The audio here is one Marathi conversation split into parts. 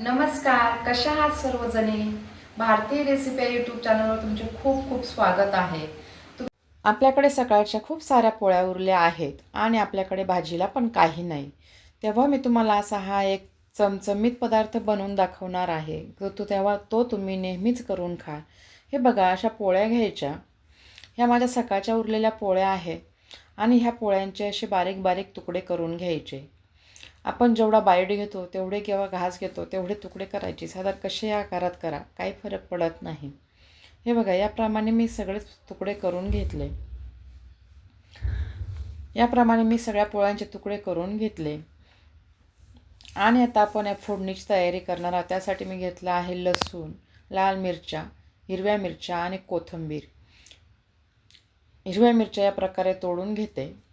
नमस्कार कशा आहात सर्वजणी? भारतीय रेसिपी यूट्यूब चॅनलवर तुमचे खूप खूप स्वागत आहे. आपल्याकडे सकाळच्या खूप साऱ्या पोळ्या उरल्या आहेत आणि आपल्याकडे भाजीला पण काही नाही. तेव्हा मी तुम्हाला असा हा एक चमचमीत पदार्थ बनवून दाखवणार आहे. तो तो तेव्हा तो तुम्ही नेहमीच करून खा. हे बघा अशा पोळ्या घ्यायच्या. ह्या माझ्या सकाळच्या उरलेल्या पोळ्या आहेत आणि ह्या पोळ्यांचे असे बारीक बारीक तुकडे करून घ्यायचे. आपण जेवढा बायोडी घेतो तेवढे किंवा घास घेतो तेवढे तुकडे करायचे. साधारण कसे या आकारात करा काही फरक पडत नाही. हे बघा याप्रमाणे मी सगळे तुकडे करून घेतले. याप्रमाणे मी सगळ्या पोळ्यांचे तुकडे करून घेतले. आणि आता आपण या फोडणीची तयारी करणार आहोत. त्यासाठी मी घेतलं आहे लसूण लाल मिरच्या हिरव्या मिरच्या आणि कोथिंबीर. हिरव्या मिरच्या या प्रकारे तोडून घेते.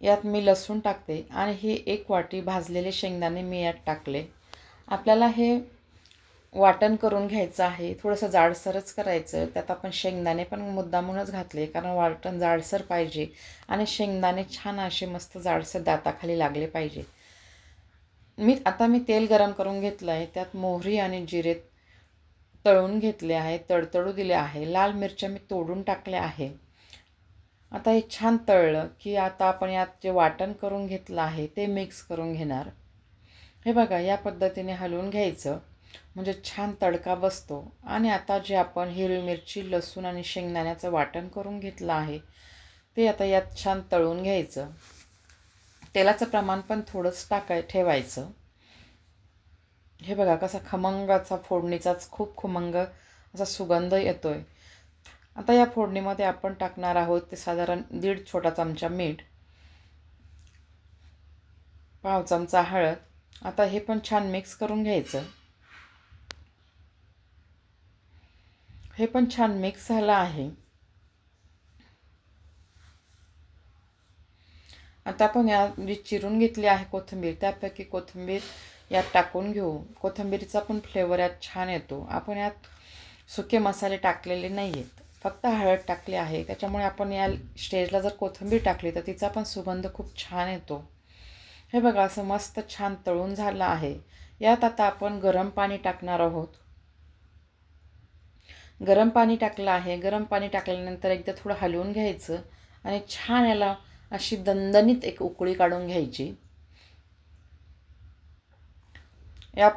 यात मी लसूण टाकते आणि हे एक वाटी भाजलेले शेंगदाणे मी यात टाकले. आपल्याला हे वाटण करून घ्यायचं आहे. थोडंसं जाडसरच करायचं. त्यात आपण शेंगदाणे पण मुद्दामूनच घातले कारण वाटण जाडसर पाहिजे आणि शेंगदाणे छान असे मस्त जाडसर दाताखाली लागले पाहिजे. मी आता मी तेल गरम करून घेतलं आहे त्यात मोहरी आणि जिरे तळून घेतले आहे तडतडू दिले आहे. लाल मिरच्या मी तोडून टाकल्या आहे. आता हे छान तळलं की आता आपण यात जे वाटण करून घेतलं आहे ते मिक्स करून घेणार. हे बघा या पद्धतीने हलवून घ्यायचं. म्हणजे छान तडका बसतो. आणि आता जे आपण हिरवी मिरची लसूण आणि शेंगदाण्याचं वाटण करून घेतलं आहे ते आता यात छान तळून घ्यायचं. तेलाचं प्रमाण पण थोडंच टाकाय ठेवायचं. हे बघा कसा खमंगाचा फोडणीचाच खूप खमंग असा सुगंध येतो आहे आता या फोडणीमध्ये आपण टाकणार आहोत ते साधारण दीड छोटा चमचा मीठ पाव चमचा हळद. आता हे पण छान मिक्स करून घ्यायचं. हे पण छान मिक्स झालं आहे. आता आपण या जी चिरून घेतली आहे कोथिंबीर त्यापैकी कोथिंबीर यात टाकून घेऊ. कोथिंबीरचा पण फ्लेवर यात छान येतो. आपण यात सुके मसाले टाकलेले नाही आहेत फक्त हळद टाकली आहे. त्याच्यामुळे आपण या स्टेजला जर कोथिंबीर टाकली तर तिचा पण सुगंध खूप छान येतो. हे बघा असं मस्त छान तळून झालं आहे. यात आता आपण गरम पाणी टाकणार आहोत. गरम पाणी टाकलं आहे. गरम पाणी टाकल्यानंतर एकदा थोडं हलवून घ्यायचं आणि छान याला अशी दणदणीत एक उकळी काढून घ्यायची. या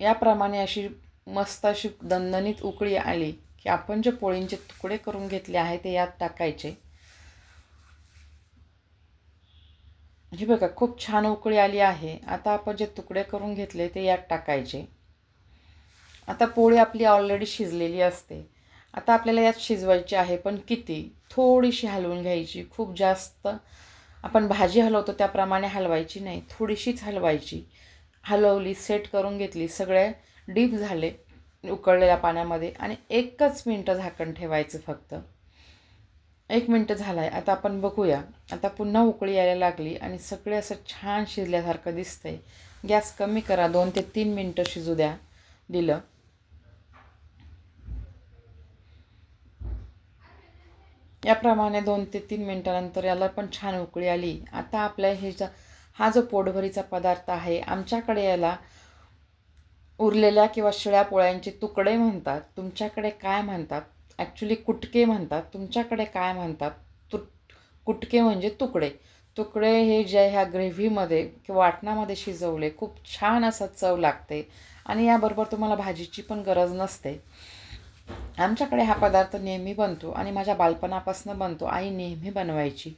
याप्रमाणे अशी मस्त अशी दणदणीत उकळी आली. की आपण जे पोळींचे तुकडे करून घेतले आहे ते यात टाकायचे. हे बघा खूप छान उकळी आली आहे. आता आपण जे तुकडे करून घेतले ते यात टाकायचे. आता पोळी आपली ऑलरेडी शिजलेली असते. आता आपल्याला यात शिजवायची आहे पण किती? थोडीशी हलवून घ्यायची. खूप जास्त आपण भाजी हलवतो त्याप्रमाणे हलवायची नाही. थोडीशीच हलवायची. हलवली सेट करून घेतली. सगळे डीप झाले. उकळलेल्या पाण्यामध्ये आणि एकच मिनटं झाकण ठेवायचं फक्त. एक मिनटं झाला आहे आता आपण बघूया. आता पुन्हा उकळी यायला लागली आणि सगळे असं छान शिजल्यासारखं दिसतंय. गॅस कमी करा. दोन ते तीन मिनटं शिजू द्या. दिलं. याप्रमाणे दोन ते तीन मिनटानंतर याला पण छान उकळी आली. आता आपल्या ह्याचा हा जो पोटभरीचा पदार्थ आहे आमच्याकडे याला उरलेल्या किंवा शिळ्या पोळ्यांचे तुकडे म्हणतात तुमच्याकडे काय म्हणतात? ॲक्च्युली कुटके म्हणतात. तुमच्याकडे काय म्हणतात? तु कुटके म्हणजे तुकडे. तुकडे हे जे ह्या ग्रेव्हीमध्ये किंवा वाटणामध्ये शिजवले खूप छान असं चव लागते आणि याबरोबर तुम्हाला भाजीची पण गरज नसते. आमच्याकडे हा पदार्थ नेहमी बनतो आणि माझ्या बालपणापासून बनतो. आई नेहमी बनवायची.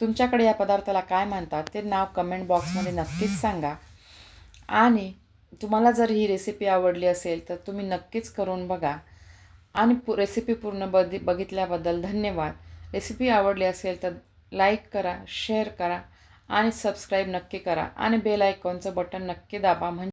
तुमच्याकडे या पदार्थाला काय म्हणतात? ते नाव कमेंट बॉक्समध्ये नक्कीच सांगा. आणि तुम्हाला जर ही रेसिपी आवडली असेल तर तुम्ही नक्कीच करून बघा. आणि पु रेसिपी पूर्ण बघि बघितल्याबद्दल धन्यवाद. रेसिपी आवडली असेल तर लाईक करा शेअर करा आणि सबस्क्राईब नक्की करा. आणि बेल आयकॉनचं बटन नक्की दाबा. म्हणजे